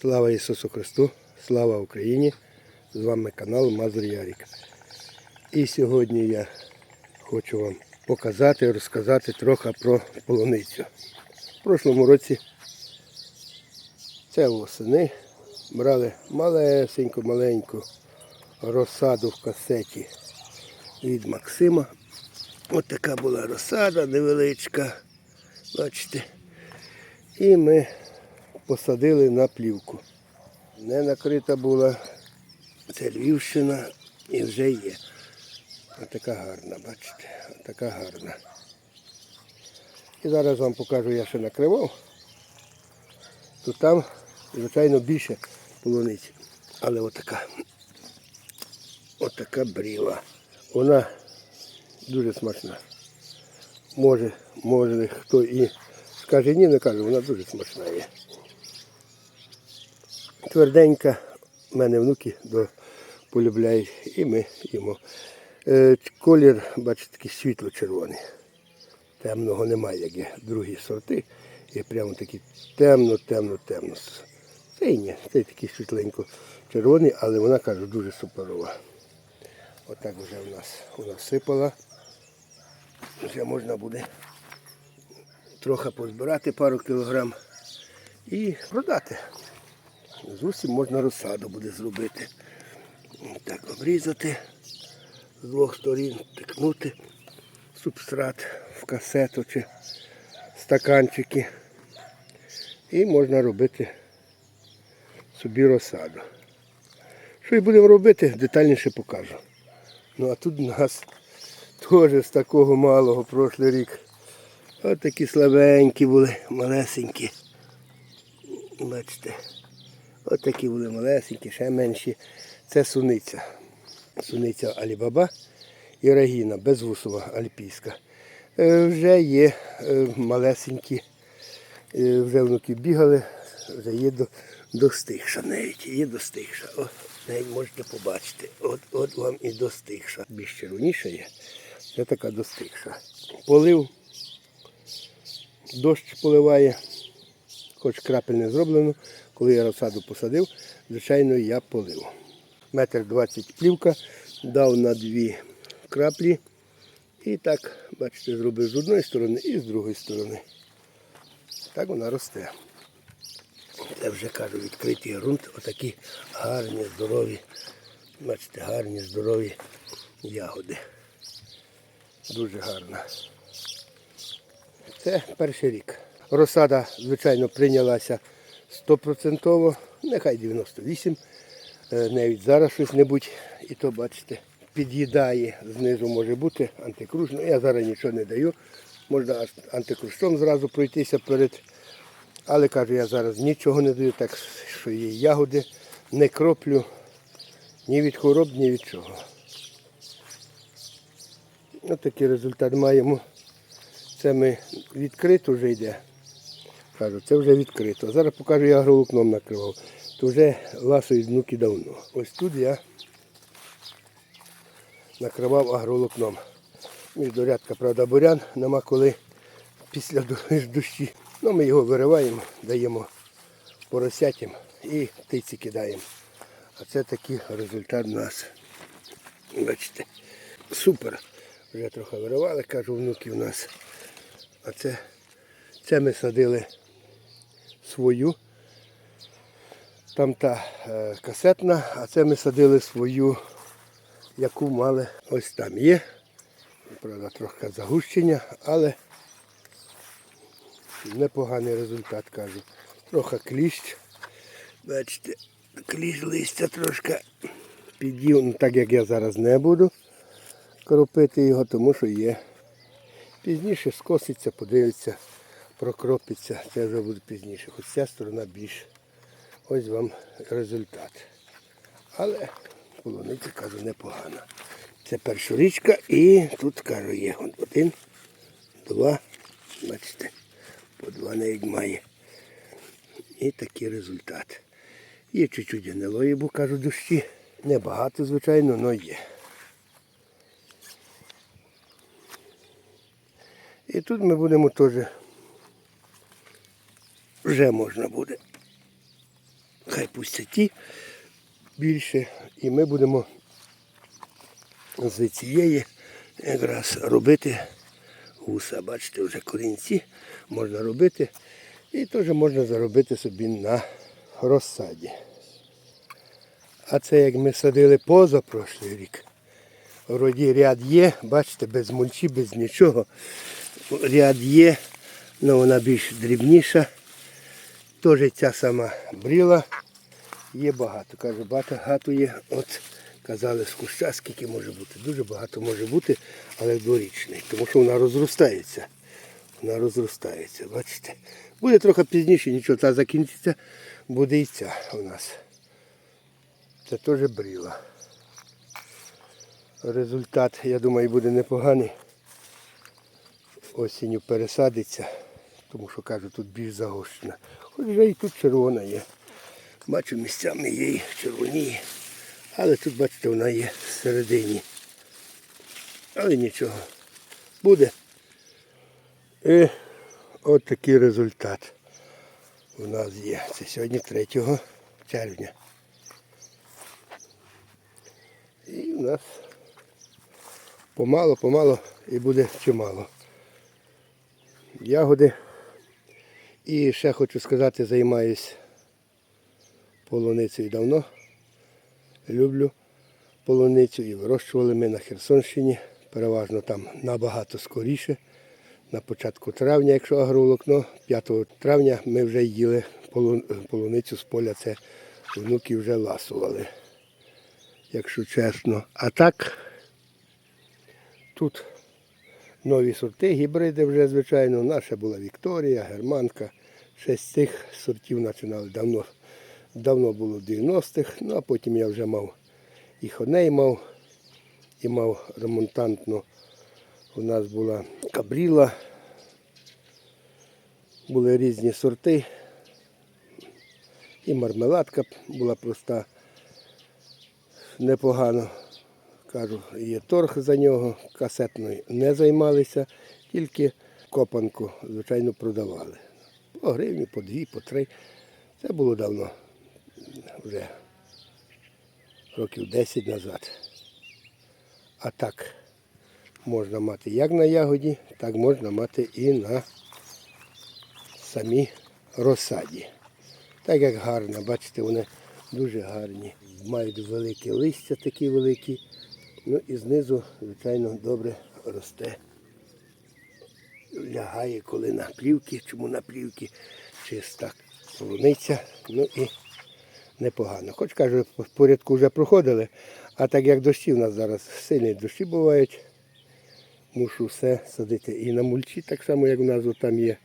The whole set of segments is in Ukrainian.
Слава Ісусу Христу, слава Україні! З вами канал Мазур Ярік. І сьогодні я хочу вам показати, розказати трохи про полуницю. В прошлому році це восени брали малесеньку, маленьку розсаду в касеті від Максима. Ось така була розсада невеличка. Бачите. І ми посадили на плівку. Не накрита була. Це Львівщина і вже є. Ось така гарна, бачите, така гарна. І зараз вам покажу, я ще накривав. То там, звичайно, більше полуниці. Але отака. Отака бріла. Вона дуже смачна. Може, може хто і скаже ні, не каже, вона дуже смачна є. Тверденька, в мене внуки до, полюбляють і ми їмо. Е, колір, бачите, такий світло-червоний. Темного немає, як є другі сорти. І прямо такий темно, темно, темно. Цей ні, цей такий світленько червоний, але вона каже, дуже суперова. Отак вже в нас вона сипала. Вже можна буде трохи позбирати пару кілограм і продати. З усім можна розсаду буде зробити. Так, обрізати з двох сторін, тикнути субстрат в касету чи стаканчики. І можна робити собі розсаду. Що і будемо робити, детальніше покажу. Ну а тут у нас теж з такого малого прошлий рік. Ось такі слабенькі були, малесенькі. Бачите. Ось такі були малесенькі, ще менші. Це суниця. Суниця Алібаба і Рагіна, безвусова альпійська. Е, Вже є е, малесенькі, е, вже внуки бігали, вже є до, достигша навіть, є достигша. О, навіть можете побачити. От, от вам і достигша. Більш червоніша є. Це така достигша. Полив, дощ поливає, хоч крапель не зроблено. Коли я розсаду посадив, звичайно, я полив. Метр двадцять плівка, дав на дві краплі. І так, бачите, зробив з одної сторони і з другої сторони. Так вона росте. Це вже кажу, відкритий ґрунт, отакі гарні, здорові, бачите, гарні, здорові ягоди. Дуже гарна. Це перший рік. Розсада, звичайно, прийнялася стопроцентово, нехай 98. Е, Навіть зараз щось небудь, і то, бачите, під'їдає, знизу може бути антикруш. Ну, я зараз нічого не даю. Можна аж антикрущом зразу пройтися перед. Але кажу, я зараз нічого не даю, так що є ягоди, не кроплю ні від хвороб, ні від чого. Ось такий результат маємо. Це ми відкрито вже йде. Кажу, це вже відкрито. Зараз покажу, я агроволокном накривав. То вже ласують внуки давно. Ось тут я накривав агроволокном. Міждорядка, правда, бурян, нема коли після дощ- дощі. Ну, ми його вириваємо, даємо поросятям і птиці кидаємо. А це такий результат у нас. Бачите, супер. Вже трохи виривали, кажу, внуки у нас. А це, це ми садили свою. Там та е, касетна, а це ми садили свою, яку мали ось там є. Правда, трохи загущення, але непоганий результат кажу. Трохи кліщ. Бачите, кліщ листя трошки під'їв, ну, так як я зараз не буду кропити його, тому що є. Пізніше скоситься, подивиться, прокропиться. Це вже буде пізніше. Хоч ця сторона більш. Ось вам результат. Але полуниця, кажу, непогана. Це перша річка і тут, кажу, є один, два, бачите, по два навіть має. І такий результат. Є чуть-чуть гнилої, бо кажу, дощі. Небагато, звичайно, але є. І тут ми будемо теж вже можна буде Хай пустять ті більше. І ми будемо з цієї якраз робити гуса. Бачите, вже корінці можна робити. І теж можна заробити собі на розсаді. А це як ми садили позапрошлий рік. Вроді ряд є, бачите, без мульчі, без нічого. Ряд є, але вона більш дрібніша. Теж ця сама бріла. Є багато. Кажу, багато є. От казали з куща, скільки може бути. Дуже багато може бути, але дворічний. Тому що вона розростається. Вона розростається, бачите. Буде трохи пізніше, нічого, та закінчиться, буде і ця у нас. Це теж бріла. Результат, я думаю, буде непоганий. Осінню пересадиться, тому що кажу, тут більш загощена. Хоч вже і тут червона є. Бачу, місцями і червоніє. Але тут, бачите, вона є всередині. Але нічого. Буде. І от такий результат у нас є. Це сьогодні 3 червня. І у нас помало, помало і буде чимало. Ягоди. І ще хочу сказати, займаюсь полуницею давно. Люблю полуницю і вирощували ми на Херсонщині. Переважно там набагато скоріше. На початку травня, якщо агроволокно, 5 травня ми вже їли полуницю з поля. Це внуки вже ласували, якщо чесно. А так, тут нові сорти, гібриди вже, звичайно. Наша була Вікторія, Германка. Ще з цих сортів починали давно. Давно було в 90-х, ну а потім я вже мав і хоней мав, і мав ремонтантну. У нас була кабріла, були різні сорти. І мармеладка була проста, непогано. Кажу, є торг за нього, касетною не займалися, тільки копанку, звичайно, продавали. По гривні, по дві, по три. Це було давно, вже років 10 назад. А так можна мати як на ягоді, так можна мати і на самій розсаді. Так як гарно, бачите, вони дуже гарні. Мають великі листя такі великі. Ну і знизу, звичайно, добре росте. Лягає, коли на плівки, чому на плівки чиста полуниця. Ну і непогано. Хоч кажу, по порядку вже проходили, а так як дощі у нас зараз сильні дощі бувають, мушу все садити. І на мульчі, так само, як у нас там є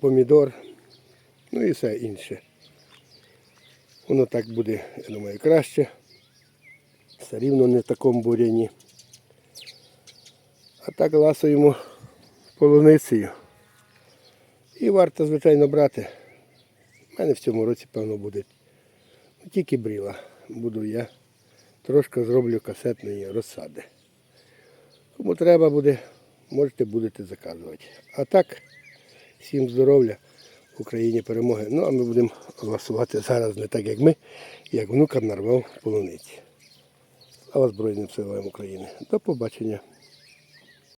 помідор, ну і все інше. Воно так буде, я думаю, краще. Все рівно не в такому буряні. А так ласуємо полуницею. І варто, звичайно, брати. У мене в цьому році, певно, буде ну, тільки бріла. Буду я. Трошки зроблю касетної розсади. Кому треба буде, можете будете заказувати. А так, всім здоров'я, Україні перемоги. Ну а ми будемо голосувати зараз не так, як ми, як внукам нарвав полуниці. Слава Збройним силам України. До побачення.